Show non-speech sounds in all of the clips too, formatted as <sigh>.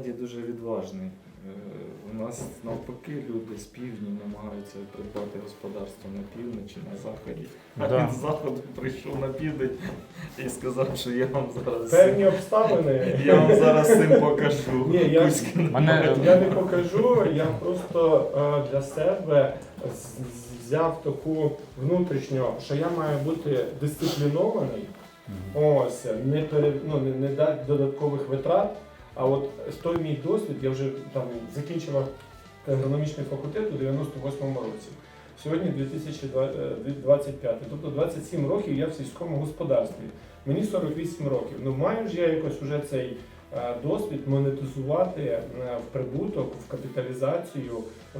Геннадій дуже відважний. Е, У нас навпаки люди з півдні намагаються придбати господарство на півночі, на заході. А Да. він з заходу прийшов на південь і сказав, що я вам зараз Певні обставини. я вам зараз цим покажу. Ні, я- Мене- Я не покажу, я просто е, для себе взяв таку внутрішню, що я маю бути дисциплінований, ось, не, пере, ну, не, не дати додаткових витрат. А от той мій досвід, я вже там закінчила агрономічний факультет у 98-му році. Сьогодні 2025, тобто 27 років я в сільському господарстві. Мені 48 років. Ну маю ж я якось уже цей е, досвід монетизувати е, в прибуток, в капіталізацію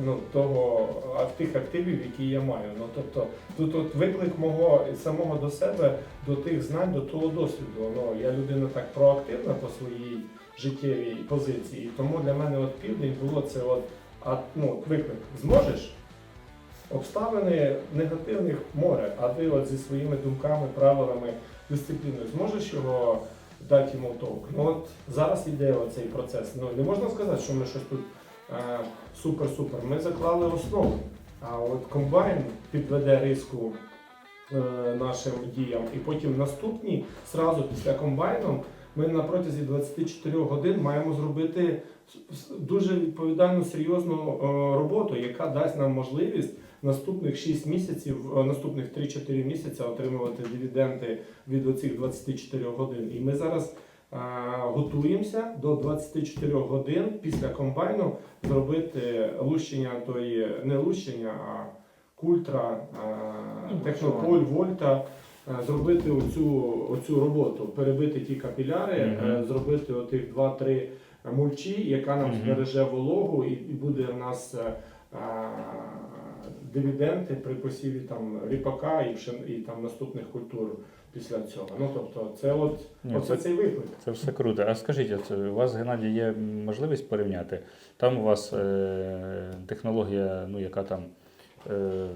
ну, того, тих активів, які я маю. Ну, тобто, тут от виклик мого самого до себе, до тих знань, до того досвіду. Ну, я людина так проактивна по своїй життєвій позиції. Тому для мене от південь було це от, а, ну, виклик. Зможеш? Обставини негативних море, а ти от зі своїми думками, правилами, дисципліною зможеш його дати йому толк. Ну от зараз іде оцей процес. Ну не можна сказати, що ми щось тут е, супер-супер. Ми заклали основу. А от комбайн підведе риску е, нашим діям. І потім наступні, зразу після комбайну, ми на протязі 24 годин маємо зробити дуже відповідальну серйозну е, роботу, яка дасть нам можливість наступних 6 місяців, е, наступних 3-4 місяці отримувати дивіденди від оцих 24 годин. І ми зараз е, готуємося до 24 годин після комбайну зробити лущення тої, не лущення, а культра, Ну, технополь, вольта. Е, Зробити оцю, оцю роботу, перебити ті капіляри, Мгм. е, зробити отих 2-3 мульчі, яка нам Мгм. збереже вологу, і, і буде в нас е, е, при посіві там ріпака і, і там наступних культур після цього. Ну тобто, це от Ні, оце це- цей виклик. Це все круто. А скажіть, от у вас, Геннадій, є можливість порівняти? Там у вас е, технологія, ну яка там. Е,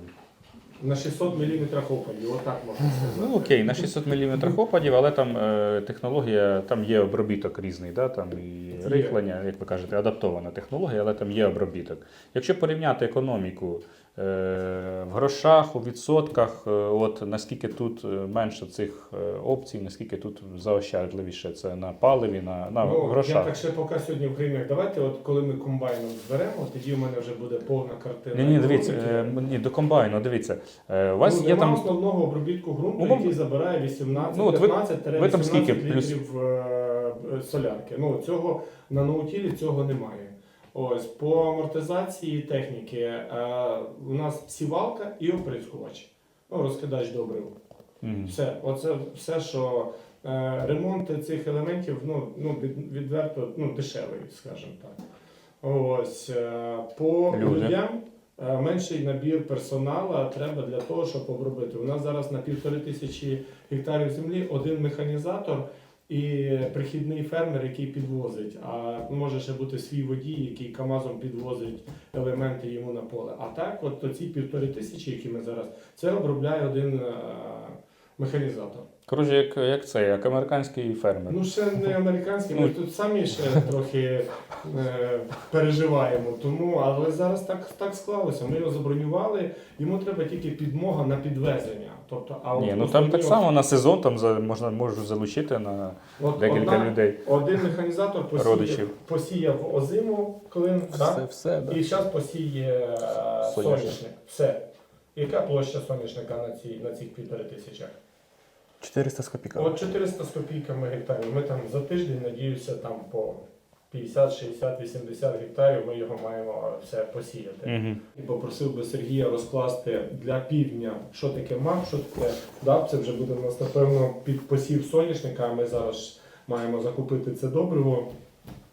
На 600 мм опадів, отак можна сказати. ну окей, на 600 мм опадів, але там е, технологія, там є обробіток різний, да? там і рихлення, як ви кажете, адаптована технологія, але там є обробіток. Якщо порівняти економіку в грошах, у відсотках, е, от наскільки тут е, менше цих е, опцій, наскільки тут заощадливіше це на паливі, на, на Ну, я так ще поки сьогодні в гривнях. Давайте, от коли ми комбайном зберемо, тоді в мене вже буде повна картина. Ні, ні, дивіться, е, ні, до комбайну, дивіться. Е, У вас ну, є там. основного обробітку ґрунту, Умов- який забирає 18 Ну, от ви- 15 ви там скільки? 18 Плюс- літрів е, е, солярки. Ну, цього на ноутілі цього немає. Ось по амортизації техніки е, у нас сівалка і оприскувач. Ну, розкидач добрив. Мгм. Все, оце все, що е, ремонт цих елементів ну, ну, від, відверто ну, дешевий, скажімо так. Ось е, по Люди. людям е, менший набір персоналу треба для того, щоб обробити. У нас зараз на півтори тисячі гектарів землі один механізатор і прихідний фермер, який підвозить. А може ще бути свій водій, який КАМАЗом підвозить елементи йому на поле. А так, от оці півтори тисячі, які ми зараз, це обробляє один е, механізатор. Коротше, як, як це, як американський фермер. Ну, ще не американський, ми Ну. тут самі ще трохи е, переживаємо. Тому, але зараз так, так склалося. Ми його забронювали, йому треба тільки підмога на підвезення. Тобто, а Ні, ну там так само на сезон там за, можна можу залучити на от декілька одна- людей. Один механізатор посіяв, Родичів. посіяв озиму клин, так? все, і зараз посіє е, соняшник. Все. Яка площа соняшника на, цій, на цих півтори тисячах? 400 з копійками. От 400 з копійками гектарів. Ми там за тиждень, надіюся, там по 50, 60, 80 гектарів ми його маємо все посіяти. Угу. І попросив би Сергія розкласти для півдня, що таке мак, що таке даб. Це вже буде у нас, напевно, під посів соняшника. Ми зараз маємо закупити це добриво.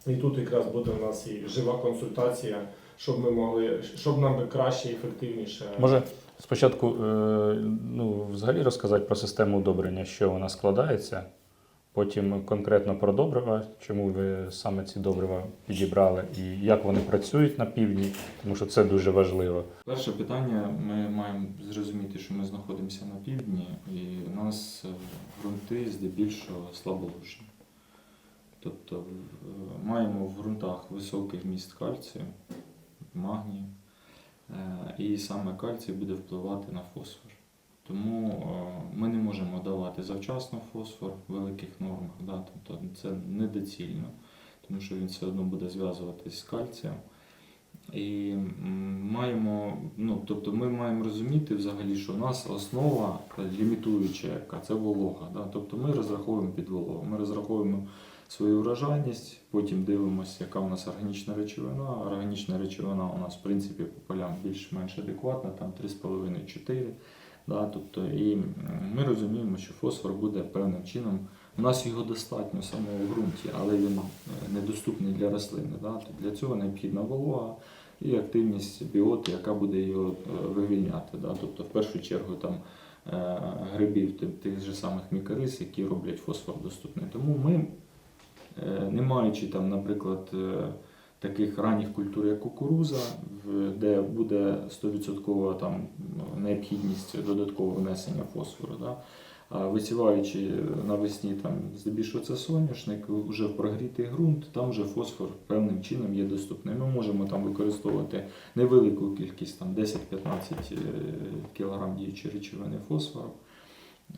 І тут якраз буде у нас і жива консультація, щоб ми могли, щоб нам би краще і ефективніше. Може, спочатку е, ну, взагалі розказати про систему удобрення, що вона складається, потім конкретно про добрива, чому ви саме ці добрива підібрали і як вони працюють на півдні, тому що це дуже важливо. Перше питання, ми маємо зрозуміти, що ми знаходимося на півдні, і у нас е, ґрунти здебільшого слаболужні. Тобто маємо в ґрунтах високий вміст кальцію, магнію, е, і саме кальцій буде впливати на фосфор. Тому е, ми не можемо давати завчасно фосфор в великих нормах, да? тобто це недоцільно, тому що він все одно буде зв'язуватись з кальцієм. І маємо, ну, тобто ми маємо розуміти взагалі, що у нас основа лімітуюча, яка це волога. Да? Тобто ми розраховуємо під вологу. Ми розраховуємо свою врожайність, потім дивимося, яка у нас органічна речовина. Органічна речовина у нас, в принципі, по полям більш-менш адекватна, там 3,5-4. Да? Тобто, і ми розуміємо, що фосфор буде певним чином. У нас його достатньо саме у ґрунті, але він е, недоступний для рослини. Да? То для цього необхідна волога і активність біоти, яка буде його е, вивільняти. Да? Тобто, в першу чергу там е, грибів, тих, же самих мікорис, які роблять фосфор доступний. Тому ми, не маючи там, наприклад, е, таких ранніх культур, як кукуруза, де буде 100% там необхідність додаткового внесення фосфору. Да? А висіваючи навесні там здебільшого це соняшник, вже прогрітий ґрунт, там вже фосфор певним чином є доступний. Ми можемо там використовувати невелику кількість, там 10-15 кг діючої речовини фосфору.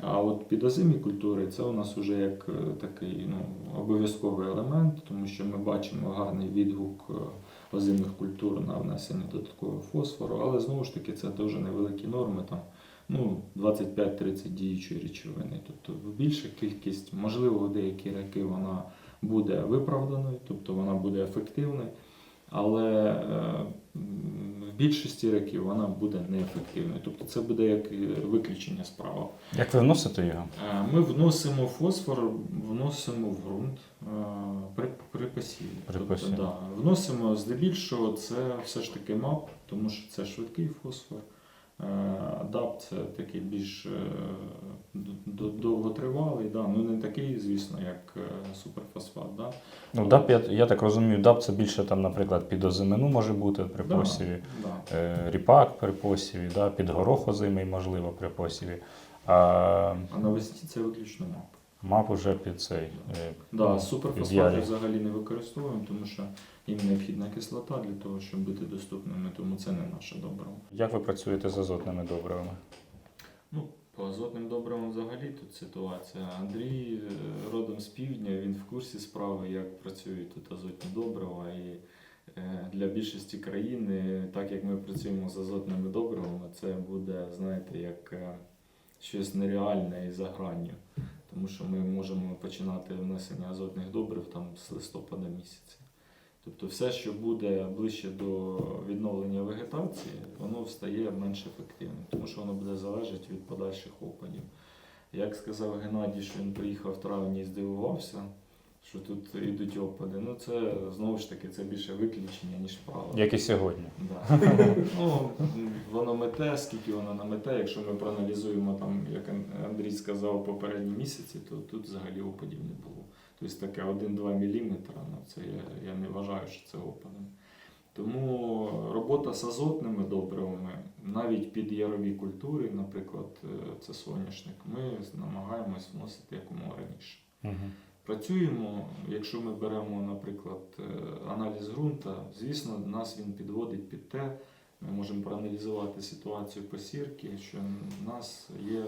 А от підозимі культури це у нас вже як е, такий ну, обов'язковий елемент, тому що ми бачимо гарний відгук е, озимих культур на внесення додаткового фосфору, але знову ж таки це дуже невеликі норми, там, ну, 25-30 діючої речовини. Тобто більша кількість, можливо, в деякі роки вона буде виправданою, тобто вона буде ефективною, але е, в більшості років вона буде неефективною. Тобто це буде як е, виключення справа. Як ви вносите його? Е, Ми вносимо фосфор, вносимо в ґрунт при, при посіві. При Тобто, да, вносимо здебільшого це все ж таки МАП, тому що це швидкий фосфор. АДАП це такий більш довготривалий, да, ну не такий, звісно, як е, суперфосфат. Да. Ну, ДАП, я, я так розумію, ДАП це більше там, наприклад, під озимину може бути при Да, посіві, да. е, ріпак при посіві, да, під горох озимий, можливо, при посіві. А А навесні це виключно МАП. мап уже під цей. е, Да, суперфосфати взагалі не використовуємо, тому що їм необхідна кислота для того, щоб бути доступними, тому це не наше добриво. Як ви працюєте з азотними добривами? По азотним добривам взагалі тут ситуація. Андрій е, родом з півдня, він в курсі справи, як працюють тут азотні добрива. І е, для більшості країн, е, так як ми працюємо з азотними добривами, це буде, знаєте, як щось нереальне і за гранню. Тому що ми можемо починати внесення азотних добрив там з листопада місяця. Тобто все, що буде ближче до відновлення вегетації, воно стає менш ефективним, тому що воно буде залежати від подальших опадів. Як сказав Геннадій, що він приїхав в травні і здивувався, що тут йдуть опади. Ну це знову ж таки це більше виключення, ніж правило. Як і сьогодні. Да. <laughs> ну, воно мете, скільки воно намете. Якщо ми проаналізуємо, там, як Андрій сказав, попередні місяці, то тут взагалі опадів не було. Тобто таке 1-2 мм, ну, це я, я не вважаю, що це опадом. Тому робота з азотними добривами, навіть під ярові культури, наприклад, е, це соняшник, ми намагаємось вносити якомога раніше. Угу. Працюємо, якщо ми беремо, наприклад, е, аналіз ґрунта, звісно, нас він підводить під те, ми можемо проаналізувати ситуацію по сірки, що в нас є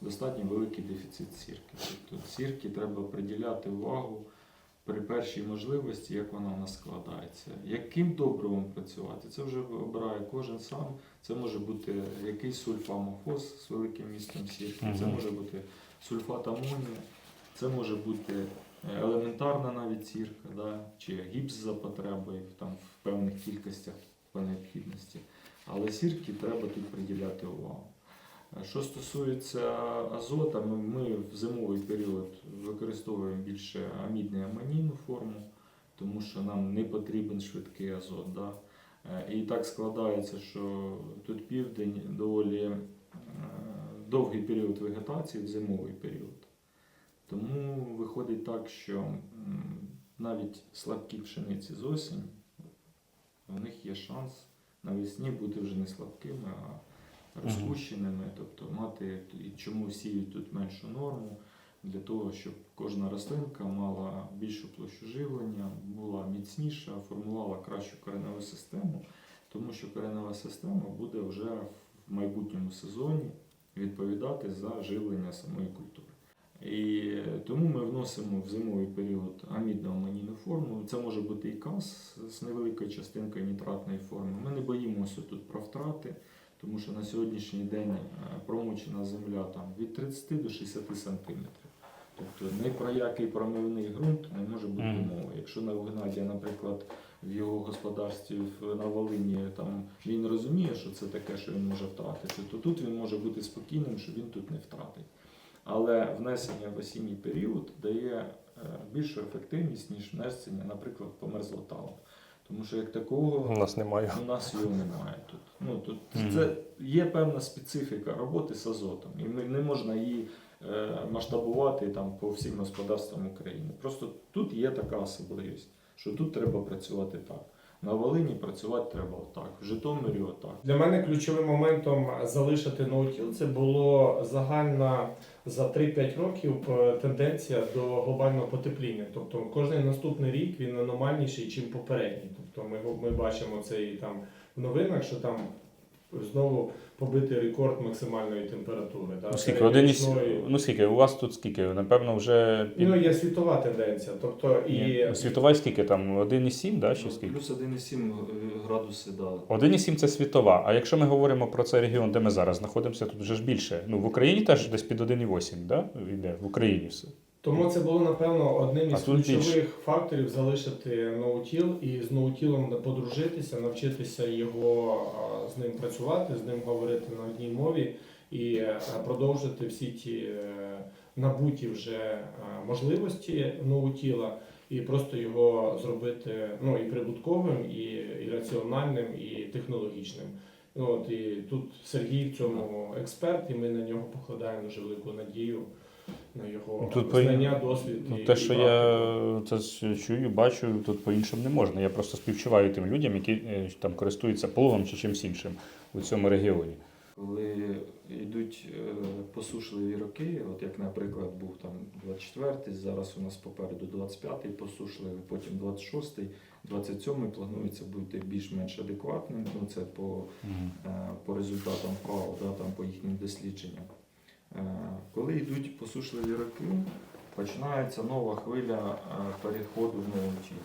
достатньо великий дефіцит сірки. Тобто сірки треба приділяти увагу при першій можливості, як вона у нас складається. Яким добривом працювати? Це вже обирає кожен сам. Це може бути якийсь сульфамофос з великим містом сірки, це може бути сульфат амонію, це може бути е, елементарна навіть сірка, да? чи гіпс за потребою там, в певних кількостях по необхідності. Але сірки треба тут приділяти увагу. Що стосується азота, ми, в зимовий період використовуємо більше амідну амонійну форму, тому що нам не потрібен швидкий азот. Да? Е, І так складається, що тут південь доволі е, довгий період вегетації в зимовий період. Тому виходить так, що навіть слабкі пшениці з осінь, у них є шанс навесні бути вже не слабкими, а розпущеними, тобто мати і чому сіють тут меншу норму. для того, щоб кожна рослинка мала більшу площу живлення, була міцніша, формувала кращу кореневу систему, тому що коренева система буде вже в майбутньому сезоні відповідати за живлення самої культури. І тому ми вносимо в зимовий період амідну амонійну форму. Це може бути і каз з невеликою частинкою нітратної форми. Ми не боїмося тут про втрати, тому що на сьогоднішній день е, промочена земля там від 30 до 60 сантиметрів. Тобто ні про який промивний ґрунт не може бути мови. Якщо на Геннадія, наприклад, в його господарстві на Волині там він розуміє, що це таке, що він може втратити, то тут він може бути спокійним, що він тут не втратить. Але внесення в осінній період дає е, більшу ефективність, ніж внесення, наприклад, по мерзлоталу. Тому що як такого У нас немає. у нас його немає тут. Ну тут Мгм. це є певна специфіка роботи з азотом, і не можна її е, масштабувати там по всім господарствам України. Просто тут є така особливість, що тут треба працювати так. На Волині працювати треба отак, в Житомирі отак. Для мене ключовим моментом залишити ноутіл це було загальна за 3-5 років е, тенденція до глобального потепління. Тобто кожен наступний рік він аномальніший, ніж попередній. Тобто ми, ми бачимо це і там в новинах, що там знову побитий рекорд максимальної температури. Да, Ну, скільки, один із, ну скільки, у вас тут скільки? Напевно, вже під... Ну, є світова тенденція. Тобто і Ні, ну, світова скільки там? 1,7, да, чи Ну, скільки? Плюс 1,7 градуси да. 1,7 це світова. А якщо ми говоримо про цей регіон, де ми зараз знаходимося, тут вже ж більше. Ну, в Україні теж десь під 1,8, да? Йде, в Україні все. Тому це було напевно одним із ключових факторів залишити ноутіл і з ноутілом подружитися, навчитися його з ним працювати, з ним говорити на одній мові і е, продовжити всі ті е, набуті вже е, можливості ноутіла і просто його зробити ну і прибутковим, і, і раціональним, і технологічним. От і тут Сергій в цьому експерт, і ми на нього покладаємо дуже велику надію на його Тут по- знання, досвід. Ну, і- те, і що практику. я це чую, бачу, тут по-іншому не можна. Я просто співчуваю тим людям, які е, там користуються плугом чи чимось іншим у цьому регіоні. Коли йдуть е, посушливі роки, от як, наприклад, був там 24-й, зараз у нас попереду 25-й посушливий, потім 26-й, 27-й планується бути більш-менш адекватним. Ну, це по, е, по результатам ФАО, да, там, по їхнім дослідженням. Коли йдуть посушливі роки, починається нова хвиля е, переходу в нову тіло.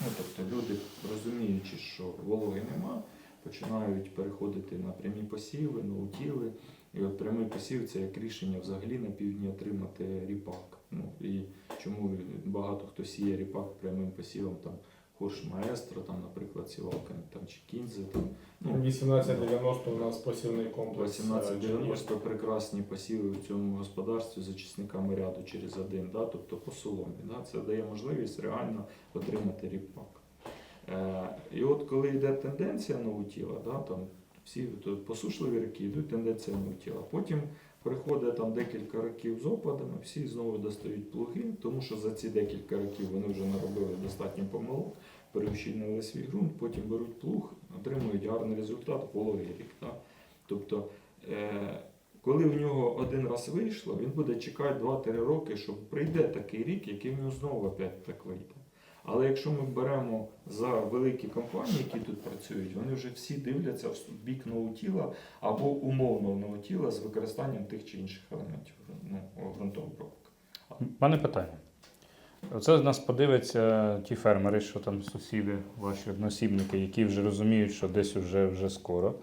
Ну, тобто люди, розуміючи, що вологи нема, починають переходити на прямі посіви, ноутіли. І от прямий посів це як рішення взагалі на півдні отримати ріпак. Ну, і чому багато хто сіє ріпак прямим посівом, там хорш маестро, там, наприклад, сівалка там, чи кінзи. Там, ну, 1890 у нас посівний комплекс. е, Джер'є. 1890 прекрасні посіви в цьому господарстві з очисниками ряду через один, да, тобто по соломі. Да, це дає можливість реально отримати ріпак. Е, і от коли йде тенденція наутіла, да, там всі тут посушливі роки йдуть тенденція наутіла. Потім приходить там декілька років з опадами, всі знову достають плуги, тому що за ці декілька років вони вже наробили достатньо помилок, переущільнили свій ґрунт, потім беруть плуг, отримують гарний результат, вологий рік. Тобто, е, коли в нього один раз вийшло, він буде чекати 2-3 роки, що прийде такий рік, який в нього знову опять так вийде. Але якщо ми беремо за великі компанії, які тут працюють, вони вже всі дивляться в бік ноутіла або умовного ноутіла з використанням тих чи інших елементів ну, ґрунтообробки. У мене питання. Оце нас подивляться ті фермери, що там сусіди, ваші односібники, які вже розуміють, що десь вже, вже скоро.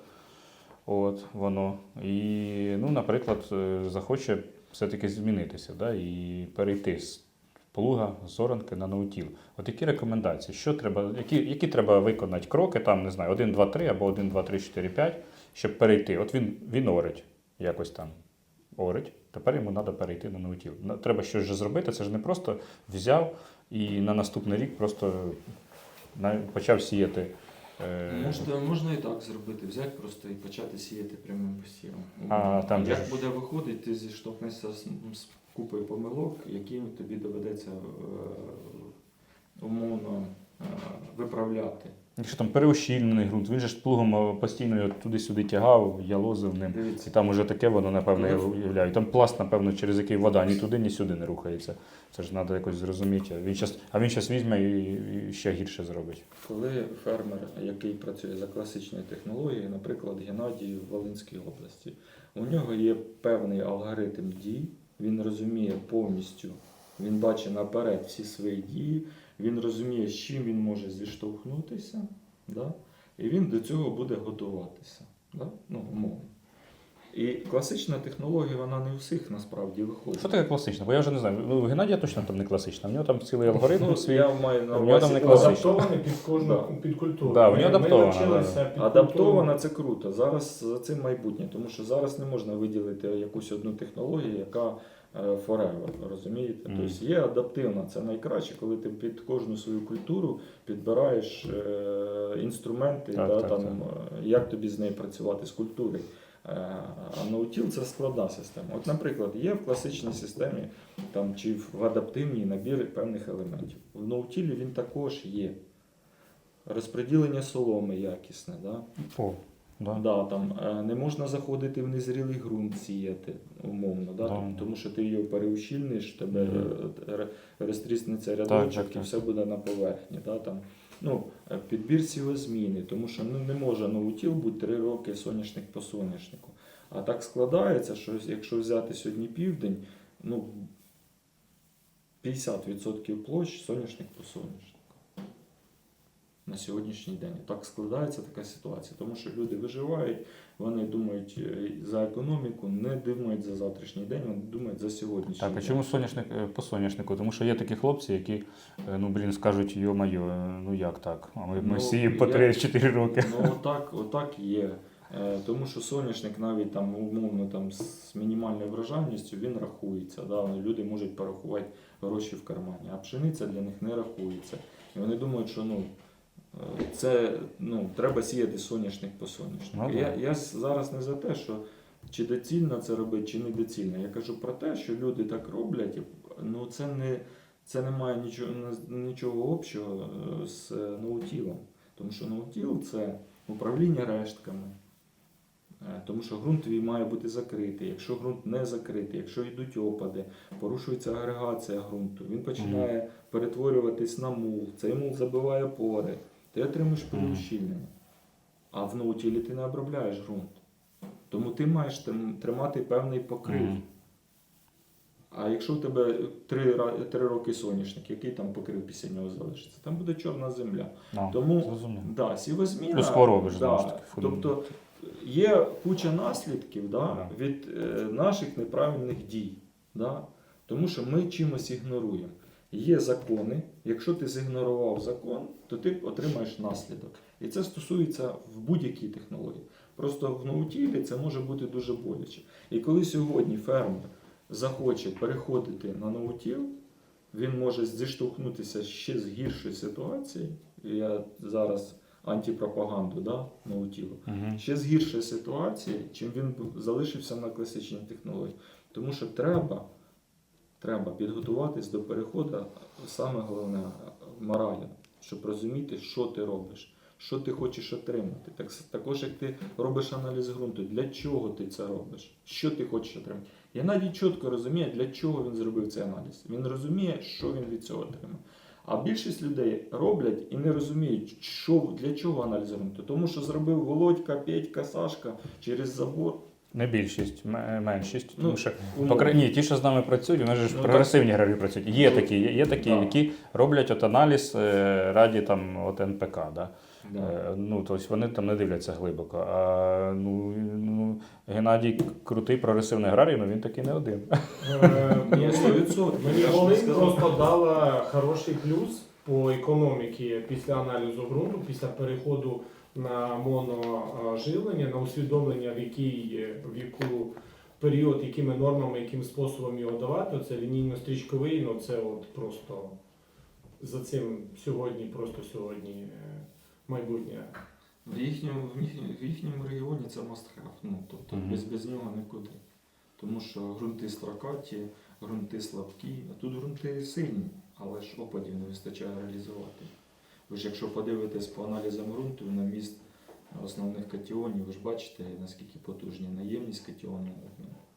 От воно. І, ну, наприклад, е, захоче все-таки змінитися да, і перейти з плуга, з оранки на наутіл. От які рекомендації? Що треба, які, які треба виконати кроки, там, не знаю, 1, 2, 3 або 1, 2, 3, 4, 5, щоб перейти? От він, він орить якось там орить, тепер йому треба перейти на наутіл. На- Треба щось же зробити, це ж не просто взяв і на наступний рік просто почав сіяти. е, Можна, можна і так зробити, взяти просто і почати сіяти прямим посівом. А, там Як ж- буде виходити, ти зіштовхнешся з, з купою помилок, які тобі доведеться е, умовно е, виправляти. Якщо там переущільнений ґрунт, він же ж плугом е, постійно його туди-сюди тягав, ялозив ним. І там уже таке воно, напевно, я уявляю. Там пласт, напевно, через який вода ні туди, ні сюди не рухається. Це ж треба якось зрозуміти. Він щас, а він зараз візьме і, і ще гірше зробить. коли фермер, який працює за класичною технологією, наприклад, Геннадій в Волинській області, у нього є певний алгоритм дій, він розуміє повністю, він бачить наперед всі свої дії, він розуміє, з чим він може зіштовхнутися, да? і він до цього буде готуватися. Да? Ну, умовно. І класична технологія, вона не у всіх насправді виходить. Що таке класичне? Бо я вже не знаю. Ну, у Геннадія точно там не класична. В нього там цілий алгоритм Ну, свій. я маю на У нього там увазі не. Адаптований під кожну під культуру. Да, у нього Ми- адаптована, да. під Адаптована це круто. Зараз за цим майбутнє, тому що зараз не можна виділити якусь одну технологію, яка forever, розумієте? Мгм. Тобто є адаптивна, це найкраще, коли ти під кожну свою культуру підбираєш е, інструменти, Так, да, так, там, так. е, як тобі з нею працювати з культурою. Е, А наутіл це складна система. От, наприклад, є в класичній системі там, чи в адаптивній набір певних елементів. В наутілі він також є. Розподілення соломи якісне. Да? О, да. Да, там, е, не можна заходити в незрілий ґрунт сіяти, умовно, да? Да. Тому- тому що ти його переущільниш, тебе е, розтріснеться рядочок так, і все буде на поверхні. Да? Там, ну, е, підбір сівозміни, тому що ну, не може новутіл бути три роки соняшник по соняшнику. А так складається, що якщо взяти сьогодні південь, ну, 50% площ соняшник по соняшнику. На сьогоднішній день так складається така ситуація, тому що люди виживають, вони думають е, за економіку, не думають за завтрашній день, вони думають за сьогоднішній Так, а чому соняшник е, по соняшнику? Тому що є такі хлопці, які, е, ну блін, скажуть, йо-майо, ну як так? А ми, ми Ну, сіємо по 3-4 роки. Ну отак, отак є. Тому що соняшник навіть там умовно там з мінімальною врожайністю він рахується. Да? Люди можуть порахувати гроші в кармані, а пшениця для них не рахується. І вони думають, що ну, це ну, треба сіяти соняшник по соняшнику. Ну, я, я зараз не за те, що чи доцільно це робити, чи не доцільно. Я кажу про те, що люди так роблять, ну це не. Це не має нічого, нічого общого е, з е, ноутілом. Тому що ноутіл це управління рештками. Е, Тому що ґрунт твій має бути закритий. Якщо ґрунт не закритий, якщо йдуть опади, порушується агрегація ґрунту, він починає перетворюватись на мул, цей мул забиває пори, ти отримуєш переущільнення. А в ноутілі ти не обробляєш ґрунт. Тому ти маєш тримати певний покрив. А якщо в тебе три, ра- три роки соняшник, який там покрив після нього залишиться? Там буде чорна земля. А, Тому- зрозумів. Да, сівозміна, Плюс хвороби ж, да, таки. Тобто є куча наслідків да, Да. від е, наших неправильних дій. Да? Тому що ми чимось ігноруємо. Є закони. Якщо ти зігнорував закон, то ти отримаєш наслідок. І це стосується в будь-якій технології. Просто в наутілі це може бути дуже боляче. І коли сьогодні фермер захоче переходити на наутіл, він може зіштовхнутися ще з гіршою ситуацією. Я зараз антипропаганду да, наутілу. Мгм. Ще з гіршої ситуації, чим він залишився на класичній технології. Тому що треба, треба підготуватись до переходу, саме головне морально, щоб розуміти, що ти робиш, що ти хочеш отримати. Так, також як ти робиш аналіз ґрунту, для чого ти це робиш, що ти хочеш отримати. Я навіть чітко розумію, для чого він зробив цей аналіз. Він розуміє, що він від цього отримає. А більшість людей роблять і не розуміють, що, для чого аналіз ґрунту. Тому що зробив Володька, Петька, Сашка через забор. Не більшість, м- меншість. Ну, Тому що умовно. Покра- Ні, ті, що з нами працюють, вони ж Ну, прогресивні граві працюють. Є Ну, такі, є, є такі, да. які роблять от аналіз е, раді там, от НПК. Да? Да. Е, Ну, тобто вони там не дивляться глибоко. А ну, ну, Геннадій крутий прогресивний аграрій, ну він такий не один. Е, Ну, мені- 100%. Мені Я ж не Волинь просто дала хороший плюс по економіці після аналізу ґрунту, після переходу на моноживлення, на усвідомлення, в який в яку період, якими нормами, яким способом його давати. Це лінійно-стрічковий, ну це от просто за цим сьогодні, просто сьогодні е, майбутнє. В їхньому, в їхньому, в їхньому регіоні це must have. Ну, тобто Мгм. без, без нього нікуди. Тому що ґрунти строкаті, ґрунти слабкі, а тут ґрунти сильні, але ж опадів не вистачає реалізувати. Ви ж якщо подивитесь по аналізам ґрунту на міст основних катіонів, ви ж бачите, наскільки потужні наємність катіону.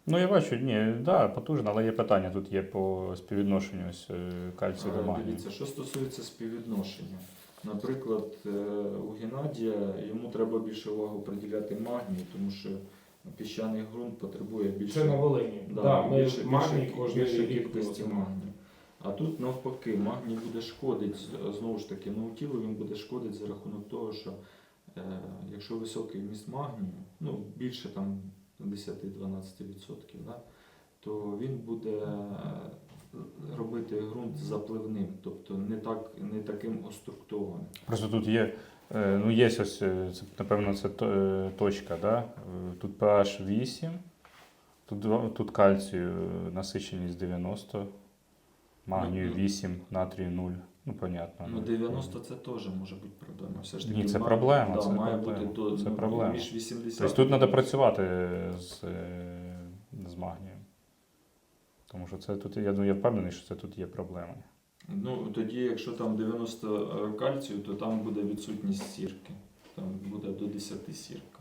Ну, я бачу, ні, да, потужно, але є питання тут є по співвідношенню ось, е, кальцію до магнію. Дивіться, що стосується співвідношення. Наприклад, е, у Геннадія йому треба більше уваги приділяти магнію, тому що піщаний ґрунт потребує більше, Це на Волині. да, Да, ми більше, магній більше, кожен більше рік кількості магнію. А тут навпаки, магній буде шкодити, знову ж таки, ну, тілу він буде шкодити за рахунок того, що е, якщо високий вміст магнію, ну більше там 10-12%, да, то він буде е, робити ґрунт запливним, тобто не, так, не таким оструктованим. Просто тут є, е, ну є ось, е, це, напевно, це точка, да? Тут pH 8, тут, тут кальцію насиченість 90, магнію Ну, 8, натрію 0. Ну, понятно. Ну, 90 це теж може бути проблема. Все ж таки, Ні, це має- проблема, Да, це має проблема. бути до, Це ну, проблема. між 80 Тобто тут треба працювати з, е, з магнієм. Тому що це тут, я, ну, я впевнений, що це тут є проблема. Ну, тоді, якщо там 90 кальцію, то там буде відсутність сірки. Там буде до 10 сірка.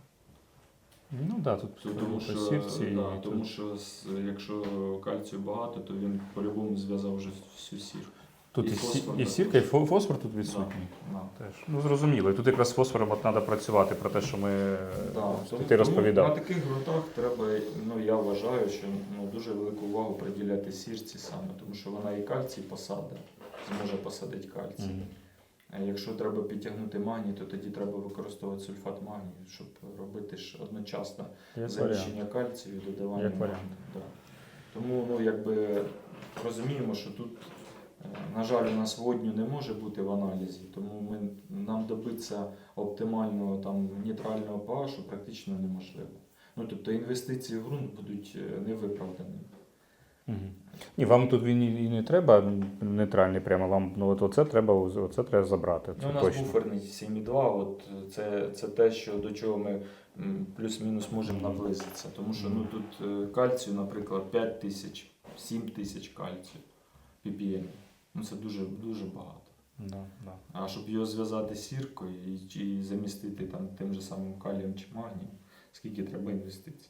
Ну да, тут тому, що, сірці і да, тут- тому що з- якщо кальцію багато, то він по-любому зв'язав вже всю сірку. Тут І і, фосфор і сірка, і фо- фосфор тут відсутній. Да. Теж. Ну зрозуміло. І тут якраз з фосфором от треба працювати про те, що ми Да, що тому- розповідав. На таких ґрунтах треба, ну я вважаю, що ну, дуже велику увагу приділяти сірці саме, тому що вона і кальцій посаде, зможе посадити кальцій. Мгм. А якщо треба підтягнути магній, то тоді треба використовувати сульфат магнію, щоб робити ж одночасно заміщення кальцію і додавання. Магнію. Да. Тому ну, якби розуміємо, що тут, е, на жаль, у нас водню не може бути в аналізі, тому ми, нам добитися оптимального там, нейтрального pH практично неможливо. Ну, тобто інвестиції в ґрунт будуть е, невиправданими. Ні, вам тут він і не треба нейтральний прямо, вам ну, от оце треба, оце треба забрати. Це Ну, у нас точно. буферний 7,2, от це, це те, що, до чого ми плюс-мінус можемо наблизитися. Тому що ну, тут е, кальцію, наприклад, 5 тисяч, 7 тисяч кальцію ppm. Ну, це дуже, дуже багато. Да, да. А щоб його зв'язати з сіркою і, і замістити там, тим же самим калієм чи магнієм, скільки треба інвестицій.